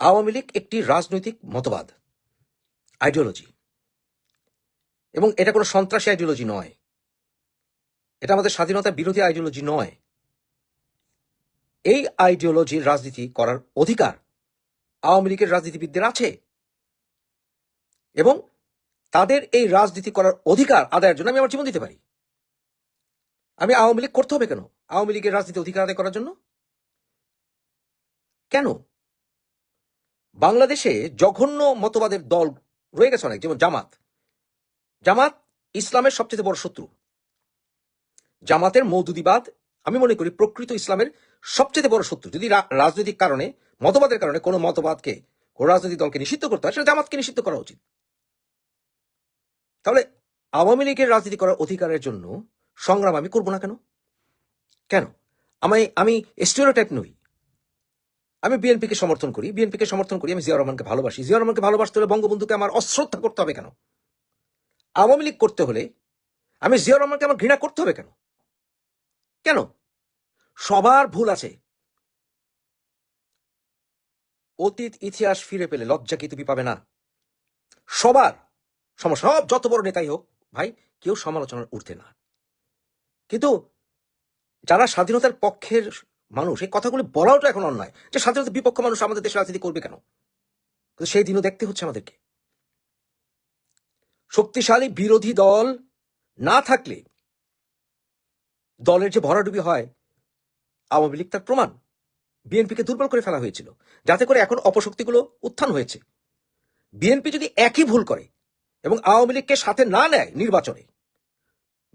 আওয়ামী লীগ একটি রাজনৈতিক মতবাদ আইডিওলজি এবং এটা কোনো সন্ত্রাসী আইডিওলজি নয়। এটা আমাদের স্বাধীনতার বিরোধী আইডিওলজি নয়। এই আইডিওলজির রাজনীতি করার অধিকার আওয়ামী লীগের রাজনীতিবিদদের আছে। এবং তাদের এই রাজনীতি করার অধিকার আদায়ের জন্য আমি আমার জীবন দিতে পারি। আমি আওয়ামী লীগ করতে হবে কেন? আওয়ামী লীগের রাজনীতি অধিকার আদায় করার জন্য? কেন? বাংলাদেশে জঘন্য মতবাদের দল রয়ে গেছে অনেক, যেমন জামাত। জামাত ইসলামের সবচেয়ে বড় শত্রু। জামাতের মৌদুদিবাদ, আমি মনে করি, প্রকৃত ইসলামের সবচেয়ে বড় শত্রু। যদি রাজনৈতিক কারণে, মতবাদের কারণে কোনো মতবাদকে, কোনো রাজনৈতিক দলকে নিষিদ্ধ করতে হয়, সেটা জামাতকে নিষিদ্ধ করা উচিত। তাহলে আওয়ামী লীগের রাজনীতি করার অধিকারের জন্য সংগ্রাম আমি করব না কেন? কেন? আমি আমি স্টিরিওটাইপ নই। আমি বিএনপিকে সমর্থন করি বিএনপিকে সমর্থন করি, আমি জিয়া রহমানকে ভালোবাসি। জিয়া রহমানকে ভালোবাসতে হলে বঙ্গবন্ধুকে আমার অশ্রদ্ধা করতে হবে কেন? আওয়ামী লীগ করতে হলে আমি জিয়া রহমানকে আমার ঘৃণা করতে হবে কেন? কেন? সবার ভুল আছে। অতীত, ইতিহাস ফিরে পেলে লজ্জা কি তুমি পাবে না? সবার সমস্যা সব যত বড় নেতাই হোক, ভাই, কেউ সমালোচনার উঠতে না। কিন্তু যারা স্বাধীনতার পক্ষের মানুষ, এই কথাগুলি বলাও তো এখন অন্যায়। যে স্বাধীনতার বিপক্ষ মানুষ আমাদের দেশে রাজনীতি করবে কেন? সেই দিনও দেখতে হচ্ছে আমাদেরকে। শক্তিশালী বিরোধী দল না থাকলে দলের যে ভরাডুবি হয়, আওয়ামী লীগ তার প্রমাণ। বিএনপিকে দুর্বল করে ফেলা হয়েছিল, যাতে করে এখন অপশক্তিগুলো উত্থান হয়েছে। বিএনপি যদি একই ভুল করে এবং আওয়ামী লীগকে সাথে না নেয় নির্বাচনে,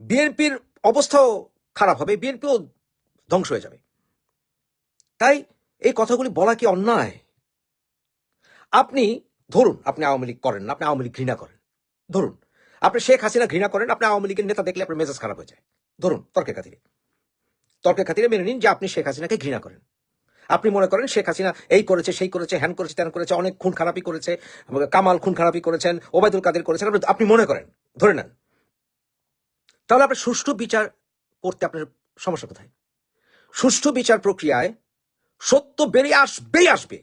বিএনপির অবস্থাও খারাপ হবে, বিএনপিও ধ্বংস হয়ে যাবে। তাই এই কথাগুলি বলা কি অন্যায়? আপনি, ধরুন, আপনি আওয়ামী লীগ করেন না, আপনি আওয়ামী লীগ ঘৃণা করেন। ধরুন, আপনি শেখ হাসিনা ঘৃণা করেন, আপনি আওয়ামী লীগের নেতা দেখলে আপনার মেজাজ খারাপ হয়ে যায়। ধরুন, তর্কের খাতিরে। তর্কের খাতিরে মেনে নিন যে আপনি শেখ হাসিনাকে ঘৃণা করেন। আপনি মনে করেন শেখ হাসিনা এই করেছে, সেই করেছে, হ্যান করেছে, ত্যান করেছে, অনেক খুন খারাপি করেছে, কামাল খুন খারাপি করেছেন, ওবায়দুল কাদের করেছেন আপনি- মনে করেন, ধরে নেন। তাহলে আপনার সুষ্ঠু বিচার করতে আপনার সমস্যা কোথায়? সুষ্ঠু বিচার প্রক্রিয়ায় সত্য বেরিয়ে আসবেই আসবে।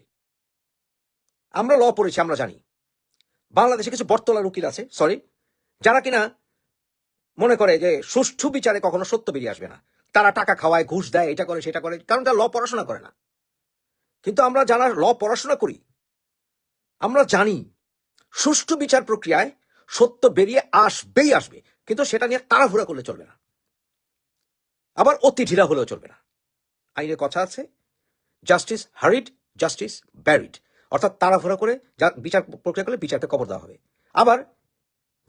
আমরা ল পড়েছি, আমরা জানি। বাংলাদেশে কিছু বটতলার উকিল আছে সরি যারা কিনা মনে করে যে সুষ্ঠু বিচারে কখনো সত্য বেরিয়ে আসবে না। তারা টাকা খাওয়ায়, ঘুষ দেয়, এটা করে, সেটা করে, কারণ তারা ল পড়াশোনা করে না। কিন্তু আমরা যারা ল পড়াশোনা করি, আমরা জানি সুষ্ঠু বিচার প্রক্রিয়ায় সত্য বেরিয়ে আসবেই আসবে, কিন্তু সেটা নিয়ে তাড়াহুড়া করলে চলবে না। আবার অতি ঢিলা হলেও চলবে না। আইনের কথা আছে জাস্টিস হারিড, জাস্টিস ব্যারিড। অর্থাৎ তাড়াফোড়া করে বিচার প্রক্রিয়া করলে বিচারকে কবর দেওয়া হবে। আবার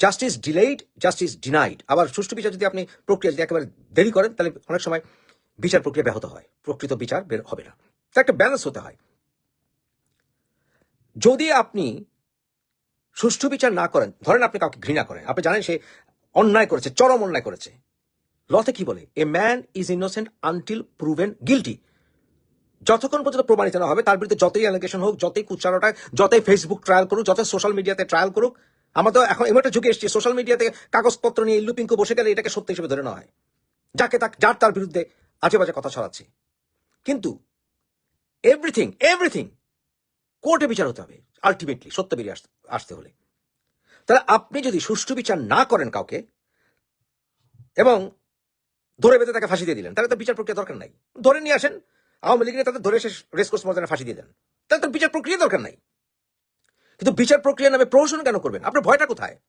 জাস্টিস ডিলেইড, জাস্টিস ডিনাইড। আবার সুষ্ঠু বিচার যদি আপনি প্রক্রিয়া যদি একেবারে দেরি করেন, তাহলে অনেক সময় বিচার প্রক্রিয়া ব্যাহত হয়। প্রকৃত বিচার বের হবে না। তো একটা ব্যালেন্স হতে হয়। যদি আপনি সুষ্ঠু বিচার না করেন, ধরেন আপনি কাউকে ঘৃণা করেন, আপনি জানেন সে অন্যায় করেছে, চরম অন্যায় করেছে, লতে কি বলে? A man is innocent until proven guilty. যতক্ষণ পর্যন্ত প্রমাণিত না হবে, তার বিরুদ্ধে যতই অ্যালিগেশন হোক, যতই কুচ্চারোটা যতই ফেসবুক ট্রায়াল করুক, যতই সোশ্যাল মিডিয়াতে ট্রায়াল করুক, আমরা তো এখন এমন একটা যুগে এসেছি সোশ্যাল মিডিয়াতে কাগজপত্র নিয়ে লুপিংকো বসে গেলে এটাকে সত্য হিসেবে ধরে নেওয়া হয়। যাকে তাক, যার তার বিরুদ্ধে আজে বাজে কথা ছড়াচ্ছে। কিন্তু এভরিথিং এভরিথিং কোর্টে বিচার হতে হবে আলটিমেটলি সত্য বেরিয়ে আসতে আসতে হলে। তাহলে আপনি যদি সুষ্ঠু বিচার না করেন কাউকে, এবং ধরে বেঁধে তাকে ফাঁসি দিয়ে দিলেন, তাহলে তো বিচার প্রক্রিয়া দরকার নাই। ধরে নিয়ে আসেন আওয়ামী লীগের তাদের ধরে এসে রেসকোর্স ময়দানে ফাঁসি দিয়ে দেন। তাহলে তো বিচার প্রক্রিয়া দরকার নাই। কিন্তু বিচার প্রক্রিয়া নামে প্রহসন কেন করবেন? আপনার ভয়টা কোথায়?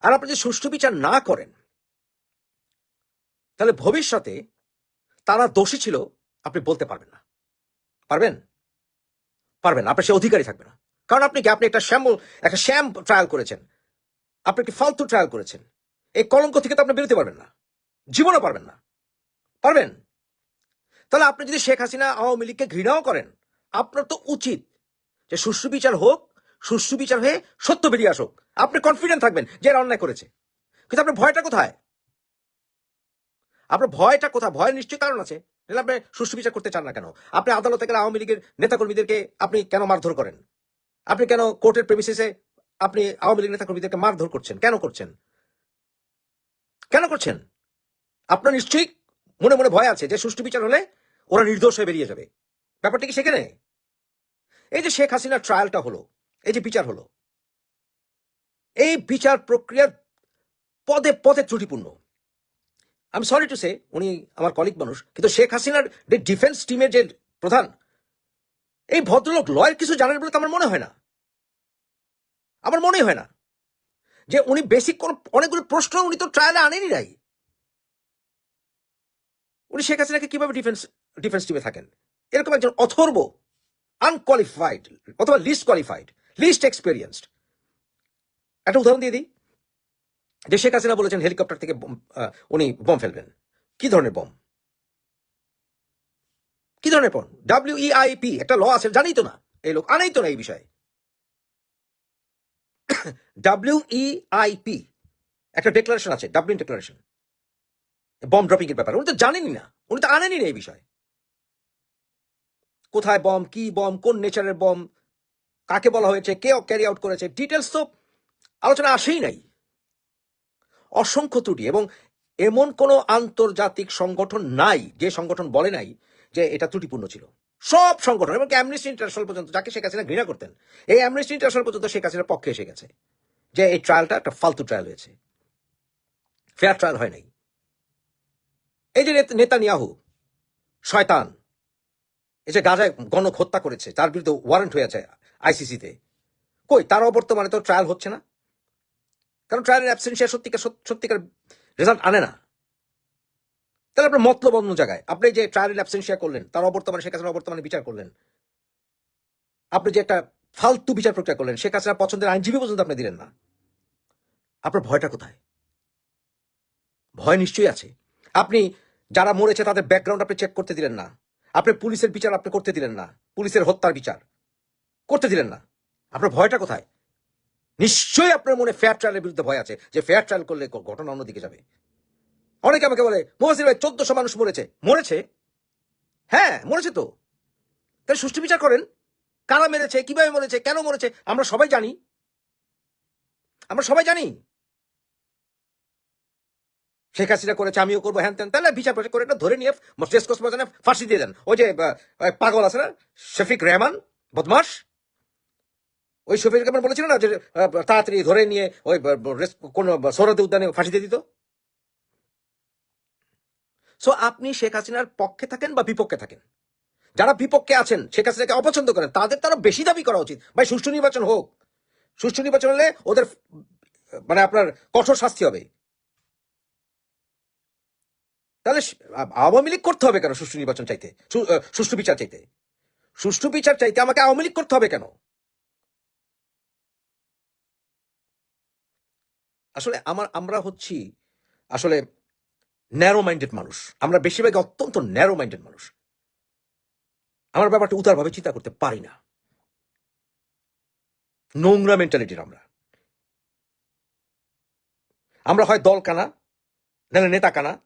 আর আপনি যদি সুষ্ঠু বিচার না করেন, তাহলে ভবিষ্যতে তারা দোষী ছিল, আপনি বলতে পারবেন না। পারবেন? পারবেন আপনার সে অধিকারী থাকবে না। কারণ আপনি কি, আপনি একটা শ্যামল, একটা শ্যাম ট্রায়াল করেছেন। আপনি একটি ফালতু ট্রায়াল করেছেন? এই কলঙ্ক থেকে তো আপনি বেরোতে পারবেন না। জীবনও পারবেন না। পারবেন? তাহলে আপনি যদি শেখ হাসিনা, আওয়ামী লীগকে ঘৃণাও করেন, আপনার তো উচিত যে সুষ্ঠু বিচার হোক সুষ্ঠু বিচার হয়ে সত্য বেরিয়ে আসুক। আপনি কনফিডেন্ট থাকবেন যে এরা অন্যায় করেছে। কিন্তু আপনার ভয়টা কোথায়? আপনার ভয়টা কোথায়? ভয়ের নিশ্চয়ই কারণ আছে। আপনি সুষ্ঠু বিচার করতে চান না কেন? আপনি আদালতে গেলে আওয়ামী লীগের নেতাকর্মীদেরকে আপনি কেন মারধর করেন? আপনি কেন কোর্টের প্রেমিসিসে আপনি আওয়ামী লীগ নেতাকর্মীদেরকে মারধর করছেন? কেন করছেন? কেন করছেন? আপনার নিশ্চয়ই মনে মনে ভয় আছে যে সুষ্ঠু বিচার হলে ওরা নির্দোষ হয়ে বেরিয়ে যাবে। ব্যাপারটা কি সেখানে? এই যে শেখ হাসিনার ট্রায়ালটা হলো, এই যে বিচার হলো, এই বিচার প্রক্রিয়ার পদে পদে ত্রুটিপূর্ণ। আমি সরি টু সে উনি আমার কলিগ মানুষ, কিন্তু শেখ হাসিনার যে ডিফেন্স টিমের যে প্রধান, এই ভদ্রলোক লয়ের কিছু জানেন বলে তো আমার মনে হয় না। আমার মনেই হয় না যে উনি বেসিক কোন, অনেকগুলো প্রশ্ন উনি তো ট্রায়ালে আনেনি নাই। উনি শেখ হাসিনাকে কীভাবে ডিফেন্স ডিফেন্স টিমে থাকেন। এরকম একজন অথর্ব আনকোয়ালিফাইড অথবা লিস্ট কোয়ালিফাইড লিস্ট এক্সপিরিয়েন্সড একটা উদাহরণ দিয়ে দিই। যে শেখ হাসিনা বলেছেন হেলিকপ্টার থেকে উনি বম ফেলবেন। কি ধরনের বম? কি ধরনের বম? ডাব্লিউ ইআইপি একটা ল আছে জানি তো না। এই লোক আনেই তো না এই বিষয়ে। ডাব্লিউ ইআইপি একটা ডেক্লারেশন আছে ডাবলিন ডেক্লারেশন বম ড্রপিং এর ব্যাপারে। উনি তো জানেনই না। উনি তো আনেনই না এই বিষয়ে। কোথায় বম, কি বম, কোন নেচারের বম, কাকে বলা হয়েছে, কে ক্যারি আউট করেছে ডিটেলস তো আলোচনা আসেই নাই। অসংখ্য ত্রুটি এবং এমন কোন আন্তর্জাতিক সংগঠন নাই, যে সংগঠন বলে নাই যে এটা ত্রুটিপূর্ণ ছিল। সব সংগঠন, এবং অ্যামনেস্টি ইন্টারন্যাশনাল পর্যন্ত, যাকে শেখ হাসিনা ঘৃণা করতেন, এই অ্যামনেস্টি ইন্টারন্যাশনাল পর্যন্ত শেখ হাসিনার পক্ষে এসে গেছে যে এই ট্রায়ালটা একটা ফালতু ট্রায়াল হয়েছে। ফেয়ার ট্রায়াল হয় নাই। এই যে নেতা নিয়াহু শয়তান যে গাজায় গণক হত্যা করেছে, তার বিরুদ্ধে ওয়ারেন্ট হয়ে আছে আইসিসিতে কই, তার অবর্তমানে তো ট্রায়াল হচ্ছে না? কারণ ট্রায়ালের অ্যাবসেন্সিয়া সত্যিকার সত্যিকার রেজাল্ট আনে না। তাহলে আপনার মতলব অন্য জায়গায়। আপনি যে ট্রায়ালের অ্যাবসেন্সিয়া করলেন, তার অবর্তমানে শেখ হাসিনা অবর্তমানে বিচার করলেন। আপনি যে একটা ফালতু বিচার প্রক্রিয়া করলেন, শেখ হাসিনার পছন্দের আইনজীবী পর্যন্ত আপনি দিলেন না। আপনার ভয়টা কোথায়? ভয় নিশ্চয়ই আছে। আপনি যারা মরেছে, তাদের ব্যাকগ্রাউন্ড আপনি চেক করতে দিলেন না। আপনি পুলিশের বিচার আপনি করতে দিলেন না। পুলিশের হত্যার বিচার। করতে দিলেন না। আপনার ভয়টা কোথায়? নিশ্চয়ই আপনার মনে ফেয়ার ট্রায়ালের বিরুদ্ধে ভয় আছে যে ফেয়ার ট্রায়াল করলে ঘটনা অন্যদিকে যাবে। অনেকে আমাকে বলে মোহাসির ভাই, চোদ্দশো মানুষ মরেছে। মরেছে? হ্যাঁ মরেছে তো। তাহলে সুষ্ঠু বিচার করেন। কারা মেরেছে? কীভাবে মরেছে? কেন মরেছে? আমরা সবাই জানি। আমরা সবাই জানি। শেখ হাসিনা করেছে, আমিও করব, হ্যান ত্যান। তাহলে বিচার করে এটা ধরে নিয়ে রেসকোর্স ময়দানে ফাঁসি দিয়ে দেন। ওই যে পাগল আছে না? শফিক রেহমান, বদমাস। ওই শফিক রেহমান বলেছিল না যে তাড়াতাড়ি ধরে নিয়ে ওই কোন সৌরদে উদ্যানে ফাঁসি দিয়ে দিত? সো আপনি শেখ হাসিনার পক্ষে থাকেন বা বিপক্ষে থাকেন? যারা বিপক্ষে আছেন, শেখ হাসিনাকে অপছন্দ করেন, তাদের তারা বেশি দাবি করা উচিত। ভাই, সুষ্ঠু নির্বাচন হোক। সুষ্ঠু নির্বাচন হলে ওদের মানে আপনার কঠোর শাস্তি হবে। তাহলে আওয়ামী লীগ করতে হবে কেন সুষ্ঠু নির্বাচন চাইতে? সুষ্ঠু বিচার চাইতে? সুষ্ঠু বিচার চাইতে আমাকে আওয়ামী লীগ করতে হবে কেন? আসলে আমার আমরা হচ্ছি আসলে ন্যারো মাইন্ডেড মানুষ। আমরা বেশিরভাগ অত্যন্ত ন্যারো মাইন্ডেড মানুষ। আমার ব্যাপারটা উদারভাবে চিন্তা করতে পারি না। নোংরা মেন্টালিটির আমরা। আমরা হয় দল কানা নাহলে নেতা কানা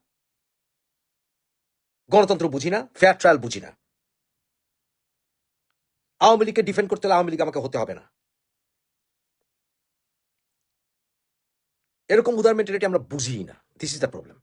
গণতন্ত্র বুঝি না ফেয়ার ট্রায়াল বুঝি না। আওয়ামী লীগকে ডিফেন্ড করতে হলে আওয়ামী লীগ আমাকে হতে হবে না। এরকম উদার মেন্টালিটি আমরা বুঝি না। This is the problem